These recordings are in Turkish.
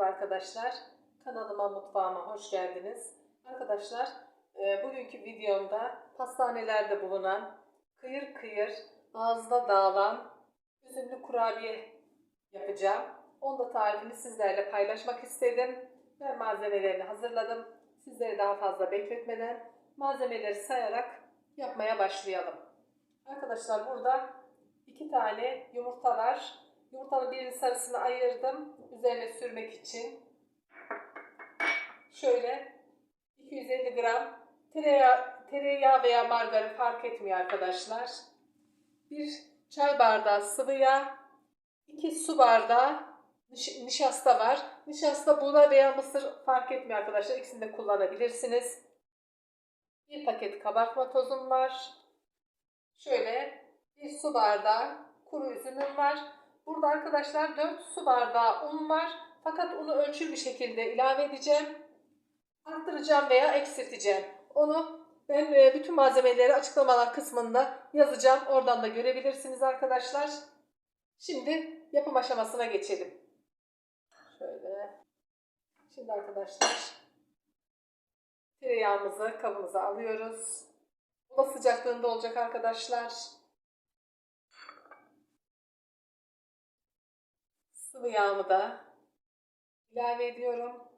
Merhaba arkadaşlar. Kanalıma, mutfağıma hoş geldiniz. Arkadaşlar, e, bugünkü videomda pastanelerde bulunan kıyır kıyır ağızda dağılan üzümlü kurabiye yapacağım. Onun da tarifini sizlerle paylaşmak istedim. Ben malzemelerini hazırladım. Sizleri daha fazla bekletmeden malzemeleri sayarak yapmaya başlayalım. Arkadaşlar burada iki tane yumurta var. Yumurtanın birinin sarısını ayırdım. Üzerine sürmek için. Şöyle 250 gram tereyağı, tereyağı veya margarin fark etmiyor arkadaşlar. Bir çay bardağı sıvı yağ. 2 su bardağı niş- nişasta var. Nişasta buğday veya mısır fark etmiyor arkadaşlar. İkisini de kullanabilirsiniz. Bir paket kabartma tozum var. Şöyle bir su bardağı kuru üzümüm var. Burada arkadaşlar 4 su bardağı un var. Fakat unu ölçülü bir şekilde ilave edeceğim. Arttıracağım veya eksilteceğim. Onu ben e, bütün malzemeleri açıklamalar kısmında yazacağım. Oradan da görebilirsiniz arkadaşlar. Şimdi yapım aşamasına geçelim. Şöyle. Şimdi arkadaşlar tereyağımızı kabımıza alıyoruz. Oda sıcaklığında olacak arkadaşlar. Sıvı yağımı da ilave ediyorum.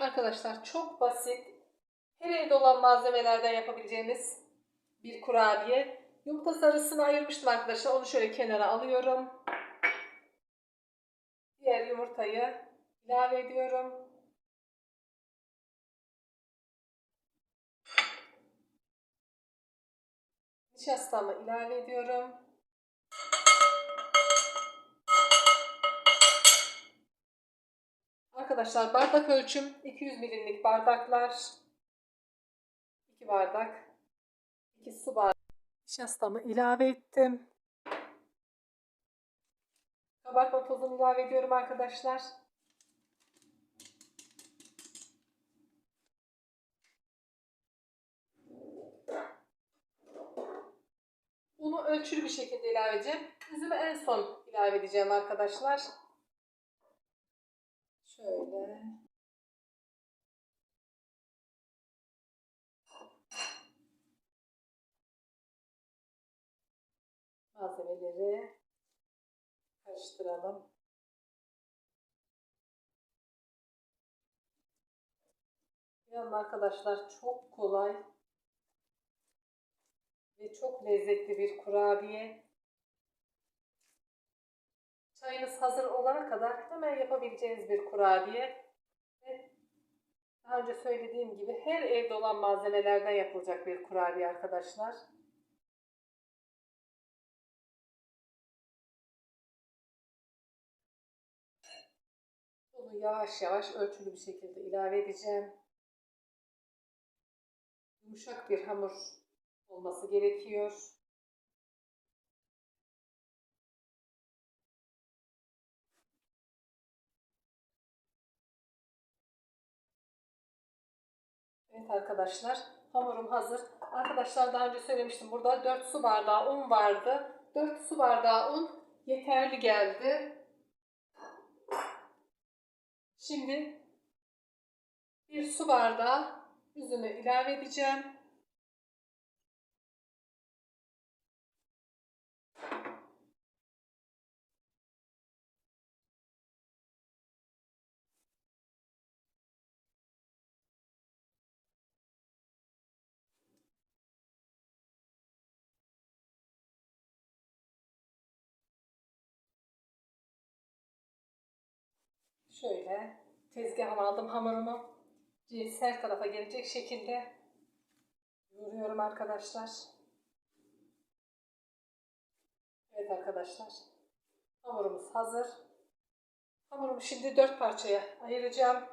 Arkadaşlar çok basit, her evde olan malzemelerden yapabileceğimiz bir kurabiye. Yumurta sarısını ayırmıştım arkadaşlar. Onu şöyle kenara alıyorum. Diğer yumurtayı ilave ediyorum. Nişastamı ilave ediyorum. Arkadaşlar bardak ölçüm 200 milimlik bardaklar. 2 bardak. 2 su bardağı. Nişastamı ilave ettim. Kabartma tozunu ilave ediyorum arkadaşlar. Unu ölçülü bir şekilde ilave edeceğim. Üzümü en son ilave edeceğim arkadaşlar. Şöyle. Malzemeleri karıştıralım. İnanın arkadaşlar çok kolay ve çok lezzetli bir kurabiye. Çayınız hazır olana kadar hemen yapabileceğiniz bir kurabiye. Ve daha önce söylediğim gibi her evde olan malzemelerden yapılacak bir kurabiye arkadaşlar. Bunu yavaş yavaş ölçülü bir şekilde ilave edeceğim. Yumuşak bir hamur olması gerekiyor. Evet arkadaşlar hamurum hazır. Arkadaşlar daha önce söylemiştim burada 4 su bardağı un vardı. 4 su bardağı un yeterli geldi. Şimdi bir su bardağı üzümü ilave edeceğim. Şöyle tezgahıma aldım hamurumu. Ceviz her tarafa gelecek şekilde yoğuruyorum arkadaşlar. Evet arkadaşlar. Hamurumuz hazır. Hamurumu şimdi dört parçaya ayıracağım.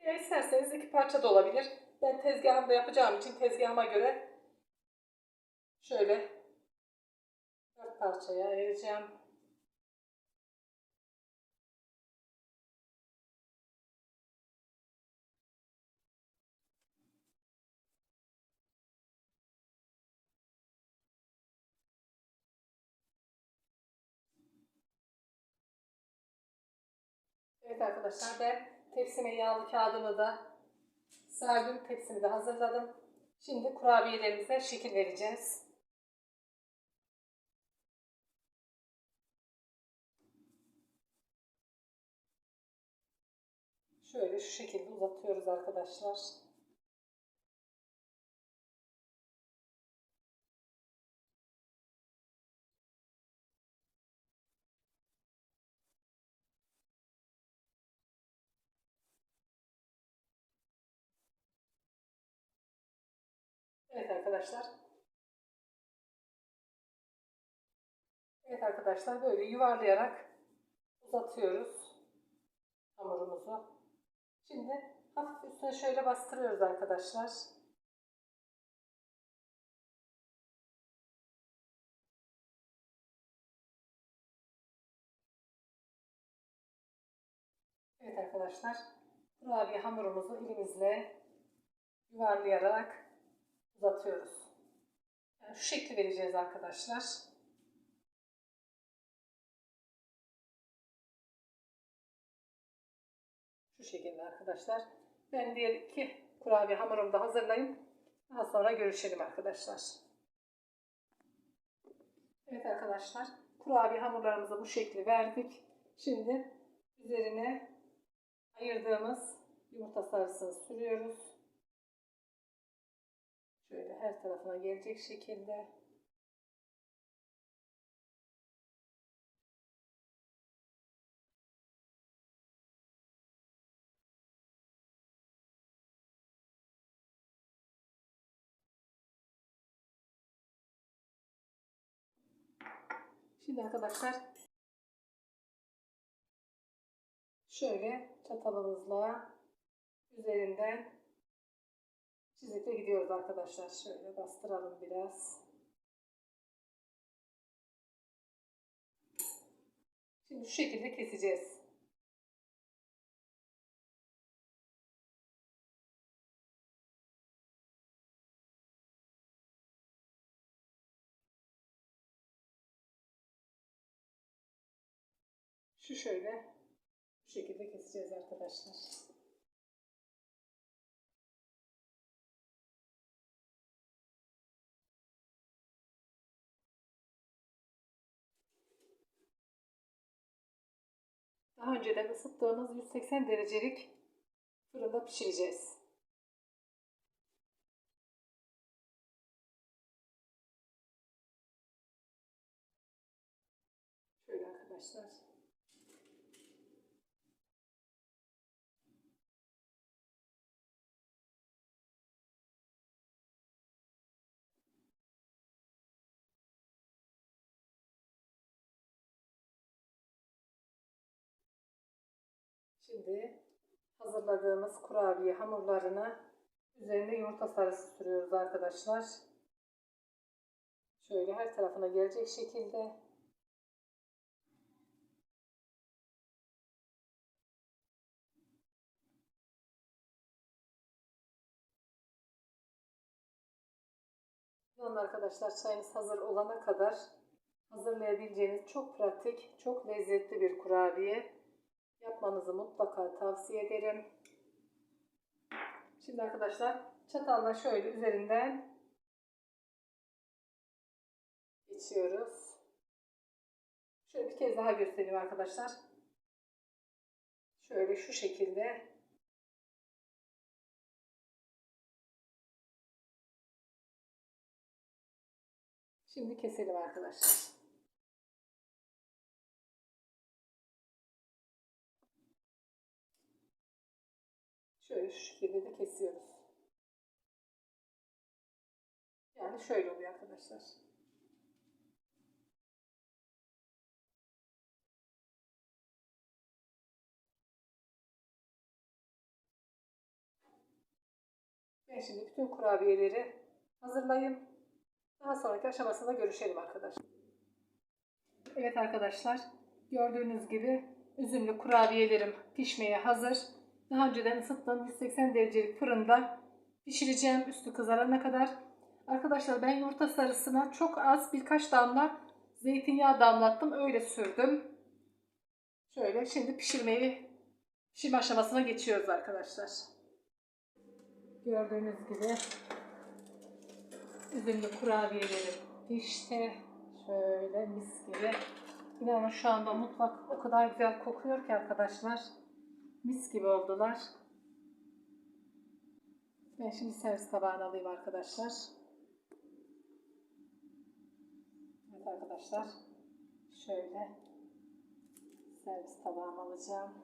Ya isterseniz iki parça da olabilir. Ben tezgahımda yapacağım için tezgahıma göre şöyle dört parçaya ayıracağım. Evet arkadaşlar ben tepsime yağlı kağıdımı da serdim. Tepsimi de hazırladım. Şimdi kurabiyelerimize şekil vereceğiz. Şöyle şu şekilde uzatıyoruz arkadaşlar. Arkadaşlar. Evet arkadaşlar böyle yuvarlayarak uzatıyoruz hamurumuzu. Şimdi hafif üstüne şöyle bastırıyoruz arkadaşlar. Evet arkadaşlar. Kurabiye hamurumuzu elimizle yuvarlayarak uzatıyoruz. Yani şu şekli vereceğiz arkadaşlar. Şu şekilde arkadaşlar. Ben diğer iki kurabiye hamurumu da hazırlayayım. Daha sonra görüşelim arkadaşlar. Evet arkadaşlar. Kurabiye hamurlarımıza bu şekli verdik. Şimdi üzerine ayırdığımız yumurta sarısını sürüyoruz. Şöyle her tarafına gelecek şekilde. Şimdi arkadaşlar şöyle çatalımızla üzerinden çizikle gidiyoruz arkadaşlar. Şöyle bastıralım biraz. Şimdi şu şekilde keseceğiz. Şu şöyle bu şekilde keseceğiz arkadaşlar. Daha önceden ısıttığımız 180 derecelik fırında pişireceğiz. Şöyle arkadaşlar. Şimdi hazırladığımız kurabiye hamurlarını üzerine yumurta sarısı sürüyoruz arkadaşlar. Şöyle her tarafına gelecek şekilde. Yanın arkadaşlar çayınız hazır olana kadar hazırlayabileceğiniz çok pratik, çok lezzetli bir kurabiye. Yapmanızı mutlaka tavsiye ederim. Şimdi arkadaşlar çatalla şöyle üzerinden geçiyoruz. Şöyle bir kez daha göstereyim arkadaşlar. Şöyle şu şekilde Şimdi keselim arkadaşlar. Şöyle şu şekilde de kesiyoruz. Yani şöyle oluyor arkadaşlar. Ben şimdi bütün kurabiyeleri hazırlayayım. Daha sonraki aşamasında görüşelim arkadaşlar. Evet arkadaşlar, gördüğünüz gibi üzümlü kurabiyelerim pişmeye hazır. Daha önceden ısıttığım 180 derecelik fırında pişireceğim üstü kızarana kadar. Arkadaşlar ben yumurta sarısına çok az birkaç damla zeytinyağı damlattım. Öyle sürdüm. Şöyle şimdi pişirmeyi Pişirme aşamasına geçiyoruz arkadaşlar. Gördüğünüz gibi üzümlü kurabiyelerim pişti. Şöyle mis gibi. İnanın şu anda mutfak o kadar güzel kokuyor ki arkadaşlar. Mis gibi oldular. Ben şimdi servis tabağına alayım arkadaşlar. Evet arkadaşlar. Şöyle servis tabağıma alacağım.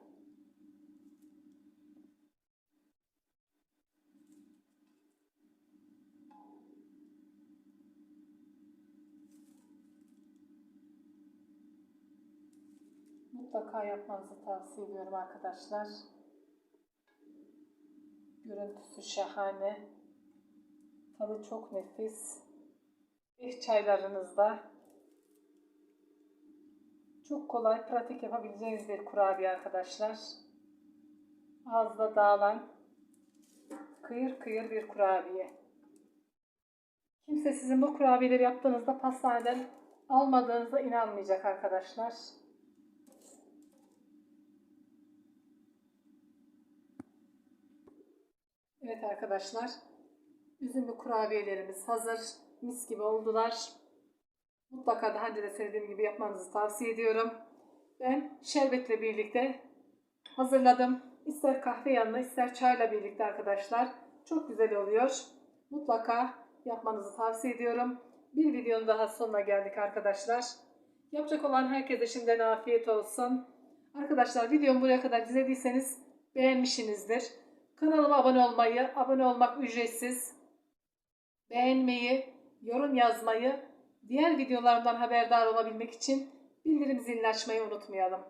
Mutlaka yapmanızı tavsiye ediyorum arkadaşlar. Görüntüsü şahane. Tadı çok nefis. İlk çaylarınızda çok kolay, pratik yapabileceğiniz bir kurabiye arkadaşlar. Ağızda dağılan kıyır kıyır bir kurabiye. Kimse sizin bu kurabiyeleri yaptığınızda pastaneden almadığınızda inanmayacak arkadaşlar. Evet arkadaşlar. Üzümlü kurabiyelerimiz hazır. Mis gibi oldular. Mutlaka daha önce de söylediğim gibi yapmanızı tavsiye ediyorum. Ben şerbetle birlikte hazırladım. İster kahve yanına ister çayla birlikte arkadaşlar. Çok güzel oluyor. Mutlaka yapmanızı tavsiye ediyorum. Bir videonun daha sonuna geldik arkadaşlar. Yapacak olan herkese şimdiden afiyet olsun. Arkadaşlar videomu buraya kadar izlediyseniz beğenmişsinizdir. Kanalıma abone olmayı, abone olmak ücretsiz. Beğenmeyi, yorum yazmayı, diğer videolarımdan haberdar olabilmek için bildirim zilini açmayı unutmayalım.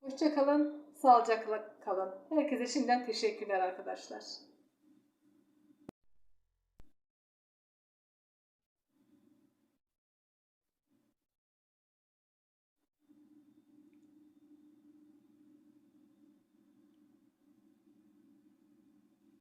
Hoşçakalın, sağlıcakla kalın. Herkese şimdiden teşekkürler arkadaşlar.